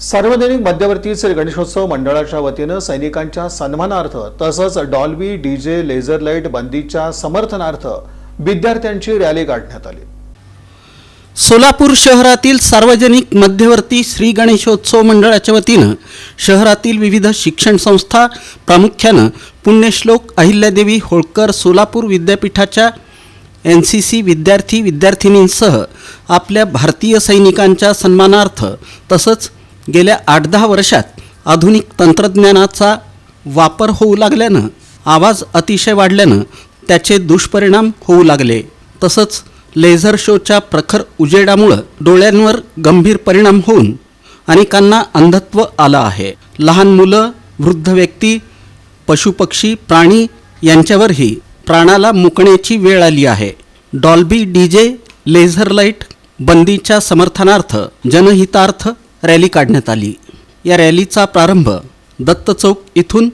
सार्वजनिक मध्यवर्ती श्री गणेशोत्सव मंडळाच्या वतीनं सैनिकांच्या सन्मानार्थ तसंच डॉल्बी डीजे लेझर लाइट बंदीच्या समर्थनार्थ विद्यार्थ्यांची रॅली काढण्यात आली. सोलापूर शहरातील सार्वजनिक मध्यवर्ती श्री गणेशोत्सव मंडळाच्या वतीनं शहरातील विविध शिक्षण संस्था प्रामुख्यानं पुण्यश्लोक अहिल्यादेवी होळकर सोलापूर विद्यापीठाच्या एन सी सी विद्यार्थी विद्यार्थिनींसह आपल्या भारतीय सैनिकांच्या सन्मानार्थ तसंच गेल्या आठ दहा वर्षात आधुनिक तंत्रज्ञानाचा वापर होऊ लागल्यानं आवाज अतिशय वाढल्यानं त्याचे दुष्परिणाम होऊ लागले. तसंच लेझर शोच्या प्रखर उजेडामुळं डोळ्यांवर गंभीर परिणाम होऊन अनेकांना अंधत्व आलं आहे. लहान मुलं वृद्ध व्यक्ती पशुपक्षी प्राणी यांच्यावरही प्राणाला मुकण्याची वेळ आली आहे. डॉल्बी डीजे लेझर लाइट बंदीच्या समर्थनार्थ जनहितार्थ रॅली काढण्यात आली. या रॅलीचा प्रारंभ दत्त चौक इथून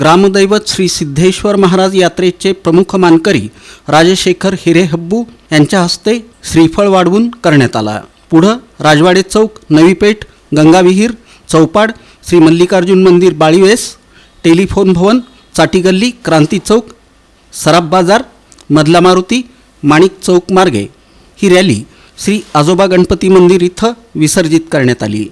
ग्रामदैवत श्री सिद्धेश्वर महाराज यात्रेचे प्रमुख मानकरी राजशेखर हिरेहब्बू यांच्या हस्ते श्रीफळ वाढवून करण्यात आला. पुढं राजवाडे चौक नवी पेठ गंगाविहीर चौपाड श्री मल्लिकार्जुन मंदिर बाळीवेस टेलिफोन भवन चाटीगल्ली क्रांती चौक सराफ बाजार मधला मारुती माणिक चौक मार्गे ही रॅली श्री आजोबा गणपती मंदिर इथं विसर्जित करण्यात आली.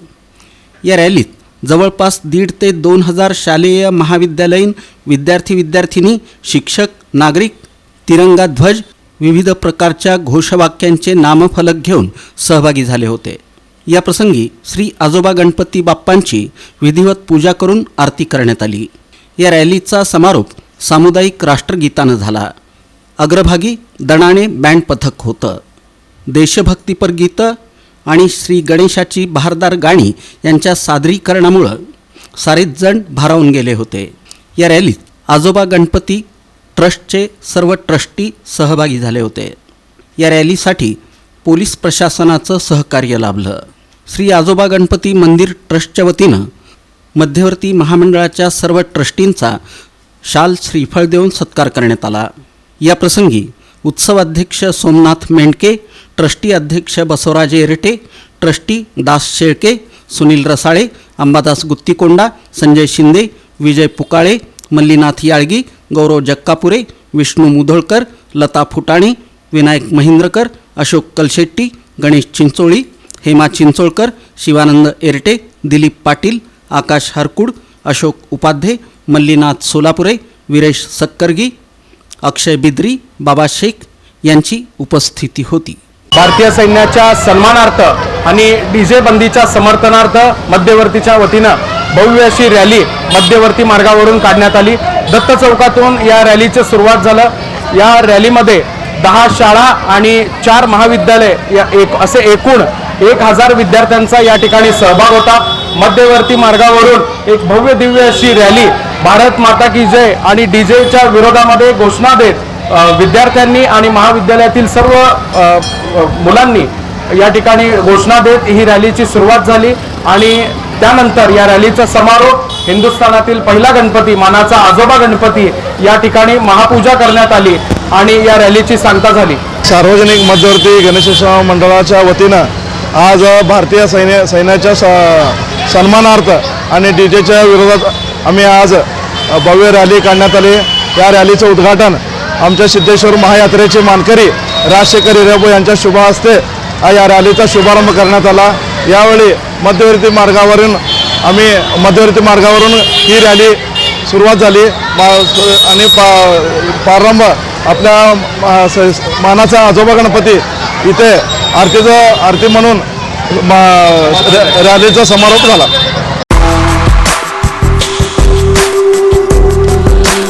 या रॅलीत जवळपास दीड ते दोन हजार शालेय महाविद्यालयीन विद्यार्थी विद्यार्थिनी शिक्षक नागरिक तिरंगा ध्वज विविध प्रकारच्या घोषवाक्यांचे नामफलक घेऊन सहभागी झाले होते. या प्रसंगी श्री आजोबा गणपती बाप्पांची विधिवत पूजा करून आरती करण्यात आली. या रॅलीचा समारोप सामुदायिक राष्ट्रगीतानं झाला. अग्रभागी दणाणे बँड पथक होतं. देशभक्तीपर गीतं आणि श्री गणेशाची बहारदार गाणी यांच्या सादरीकरणामुळं सारेच जण भारावून गेले होते. या रॅलीत आजोबा गणपती ट्रस्टचे सर्व ट्रस्टी सहभागी झाले होते. या रॅलीसाठी पोलीस प्रशासनाचं सहकार्य लाभलं. श्री आजोबा गणपती मंदिर ट्रस्टच्या वतीनं मध्यवर्ती महामंडळाच्या सर्व ट्रस्टींचा शाल श्रीफळ देऊन सत्कार करण्यात आला. या प्रसंगी उत्सवाध्यक्ष सोमनाथ मेंडके ट्रस्टी अध्यक्ष बसवराज एरटे ट्रस्टी दास शेळके सुनील रसाळे अंबादास गुत्तीकोंडा संजय शिंदे विजय पुकाळे मल्लीनाथ याळगी गौरव जक्कापुरे विष्णू मुधोळकर लता फुटाणे विनायक महिंद्रकर अशोक कलशेट्टी गणेश चिंचोळी हेमा चिंचोळकर शिवानंद एरटे दिलीप पाटील आकाश हरकुड अशोक उपाध्ये मल्लीनाथ सोलापुरे विरेश सक्करगी अक्षय बिद्री बाबा शेख यांची उपस्थिती होती. भारतीय सैन्याच्या सन्मानार्थ आणि डीजे बंदीच्या समर्थनार्थ मध्यवर्तीच्या वतीनं भव्य अशी रॅली मध्यवर्ती मार्गावरून काढण्यात आली. दत्त चौकातून या रॅलीचं सुरुवात झालं. या रॅलीमध्ये दहा शाळा आणि चार महाविद्यालय या एक असे एकूण एक हजार विद्यार्थ्यांचा या ठिकाणी सहभाग होता. मध्यवर्ती मार्गावरून एक भव्य दिव्य अशी रॅली भारत माता की जय आणि डीजेच्या विरोधामध्ये घोषणा देत विद्यार्थ्यांनी आणि महाविद्यालयातील सर्व मुलांनी या ठिकाणी घोषणा देत ही रॅलीची सुरुवात झाली. आणि त्यानंतर या रॅलीचा समारोप हिंदुस्थानातील पहिला गणपती मानाचा आजोबा गणपती या ठिकाणी महापूजा करण्यात आली आणि या रॅलीची सांगता झाली. सार्वजनिक मध्यवर्ती गणेशोत्सव मंडळाच्या वतीनं आज भारतीय सैन्य सैन्याच्या स सन्मानार्थ आणि डी जेच्या विरोधात आम्ही आज भव्य रॅली काढण्यात आली. या रॅलीचं उद्घाटन आमच्या सिद्धेश्वर महायात्रेचे मानकरी राजशेखर हिरेबो यांच्या शुभ हस्ते या रॅलीचा शुभारंभ करण्यात आला. यावेळी मध्यवर्ती मार्गावरून आम्ही मध्यवर्ती मार्गावरून ही रॅली सुरुवात झाली. आणि पा प्रारंभ आपल्या मा- स- मानाचा आजोबा गणपती इथे आरतीचं आरती म्हणून मा- रॅलीचा समारोप झाला.